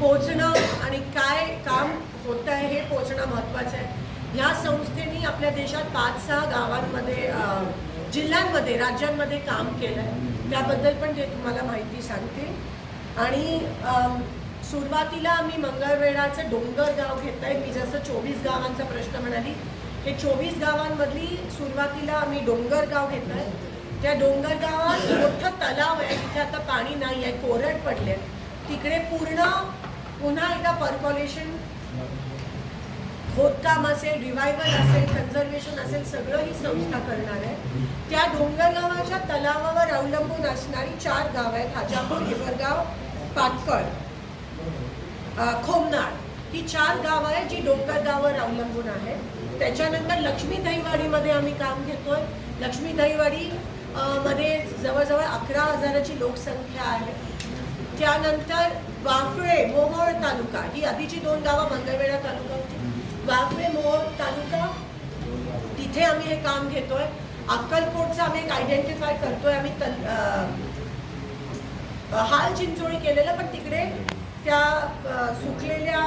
पोचणं आणि काय काम होत आहे हे पोचणं महत्त्वाचं आहे. ह्या संस्थेने आपल्या देशात पाच सहा गावांमध्ये जिल्ह्यांमध्ये राज्यांमध्ये काम केलं आहे त्याबद्दल पण ते तुम्हाला माहिती सांगते. आणि सुरुवातीला आम्ही मंगळवेढाचं डोंगर गाव घेत आहे मी जसं चोवीस गावांचा प्रश्न म्हणाली हे चोवीस गावांमधली सुरुवातीला आम्ही डोंगर गाव घेत आहे त्या डोंगर गावात मोठं तलाव आहे. तिथे आता पाणी नाही आहे कोरड पडले तिकडे पूर्ण पुन्हा एकदा पर्कॉलेशन खोदकाम असेल रिवायवल असेल कन्झर्वेशन असेल सगळं ही संस्था करणार आहे. त्या डोंगरगावाच्या तलावावर अवलंबून असणारी चार गाव आहेत. हाजापूर हिवरगाव पाटकळ खोमनाळ. ही चार गावं आहेत जी डोंगरगावावर अवलंबून आहेत. त्याच्यानंतर लक्ष्मी दहीवाडीमध्ये आम्ही काम घेतोय. लक्ष्मी दहीवाडी मध्ये जवळजवळ अकरा हजाराची लोकसंख्या आहे. त्यानंतर वाफळे मोहोळ तालुका. ही आधीची दोन गावं मंगळवेढा तालुका होती. वाफळे मोहोळ तालुका तिथे आम्ही हे काम घेतोय. अक्कलकोटचं आम्ही एक आयडेंटिफाय करतोय. आम्ही हाल चिंचोळी केलेलं पण तिकडे त्या सुकलेल्या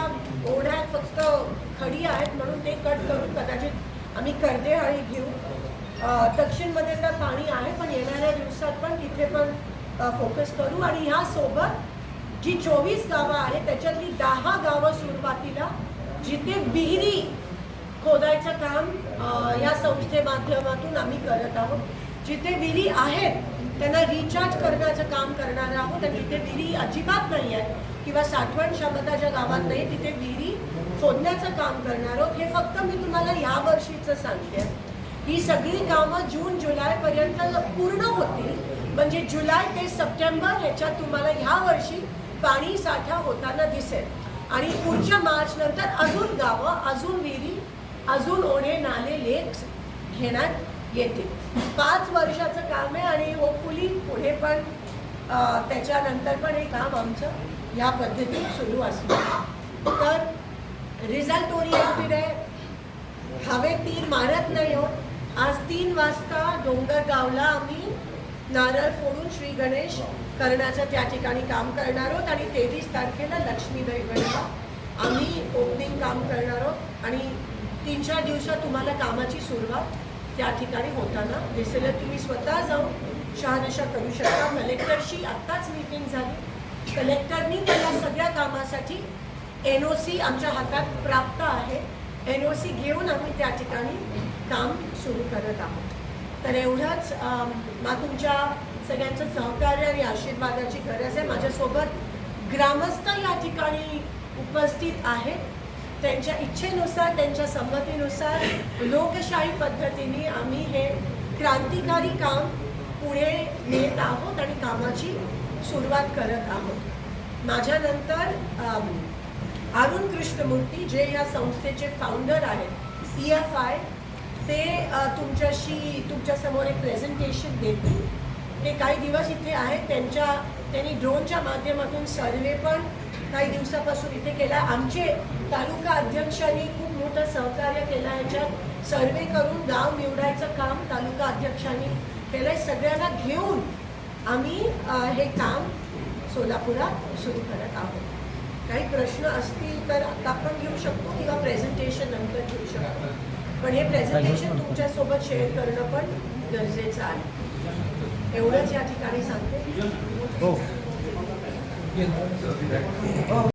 ओढ्यात फक्त खडी आहेत म्हणून ते कट करून कदाचित आम्ही कर्देहाळी घेऊ. दक्षिणमध्ये तर पाणी आहे पण येणाऱ्या दिवसात पण तिथे पण फोकस करू आणि ह्यासोबत जी चोवीस गावं आहेत त्याच्यातली दहा गावं सुरुवातीला जिथे विहिरी खोदायचं काम या संस्थे माध्यमातून आम्ही करत आहोत. जिथे विहिरी आहेत त्यांना रिचार्ज करण्याचं काम करणार आहोत आणि जिथे विहिरी अजिबात नाही आहे किंवा साठवण क्षमता ज्या गावात नाही तिथे विहिरी खोदण्याचं काम करणार आहोत. हे फक्त मी तुम्हाला या वर्षीचं सांगते. ही सगळी कामं जून जुलैपर्यंत पूर्ण होतील. म्हणजे जुलै ते सप्टेंबर ह्याच्यात तुम्हाला ह्या वर्षी पाणी साठा होताना दिसेल. आणि पुढच्या मार्च नंतर अजून गावं अजून विहिरी अजून ओढे नाले लेक घेण्यात येतील. पाच वर्षाचं काम आहे आणि होपफुली पुढे पण त्याच्यानंतर पण हे काम आमचं ह्या पद्धतीत सुरू असणार. तर रिझल्ट ओरिएंटेड आहे. हवे तीर मारत नाही हो. आज तीन वाजता डोंगरगावला आम्ही. नारळ फोडून श्री गणेश करण्याचं त्या ठिकाणी काम करणार आहोत आणि तेवीस तारखेला लक्ष्मी दैवतला आम्ही ओपनिंग काम करणार आहोत आणि तीन चार दिवसात तुम्हाला कामाची सुरुवात त्या ठिकाणी होताना दिसेल. तुम्ही स्वतः जाऊन शहानिशा करू शकता. कलेक्टरशी आत्ताच मीटिंग झाली. कलेक्टरनी त्याला सगळ्या कामासाठी एन ओ सी आमच्या हातात प्राप्त आहे. एन ओ सी घेऊन आम्ही त्या ठिकाणी काम सुरू करत आहोत. तर एवढंच अम, मा तुमच्या सगळ्यांचं सहकार्य आणि आशीर्वादाची गरज आहे. माझ्यासोबत ग्रामस्थ या ठिकाणी उपस्थित आहेत. त्यांच्या इच्छेनुसार त्यांच्या संमतीनुसार लोकशाही पद्धतीने आम्ही हे क्रांतिकारी काम पुढे नेत आहोत आणि कामाची सुरुवात करत आहोत. माझ्यानंतर अरुण कृष्णमूर्ती जे या संस्थेचे फाउंडर आहेत सी एफ आय ते तुमच्याशी तुमच्यासमोर एक प्रेझेंटेशन देतील. ते काही दिवस इथे आहेत. त्यांच्या त्यांनी ड्रोनच्या माध्यमातून सर्वे पण काही दिवसापासून इथे केला आमचे तालुका अध्यक्षांनी खूप मोठं सहकार्य केलं आहे. याच्यात सर्वे करून गाव निवडायचं काम तालुका अध्यक्षांनी केलं सगळ्यांना घेऊन आम्ही हे काम सोलापुरात सुरू करत आहोत. काही प्रश्न असतील तर आता आपण घेऊ शकतो किंवा प्रेझेंटेशन नंतर घेऊ शकतो. पण हे प्रेझेंटेशन तुमच्यासोबत शेअर करणं पण गरजेचं आहे. एवढंच या ठिकाणी सांगते. हो.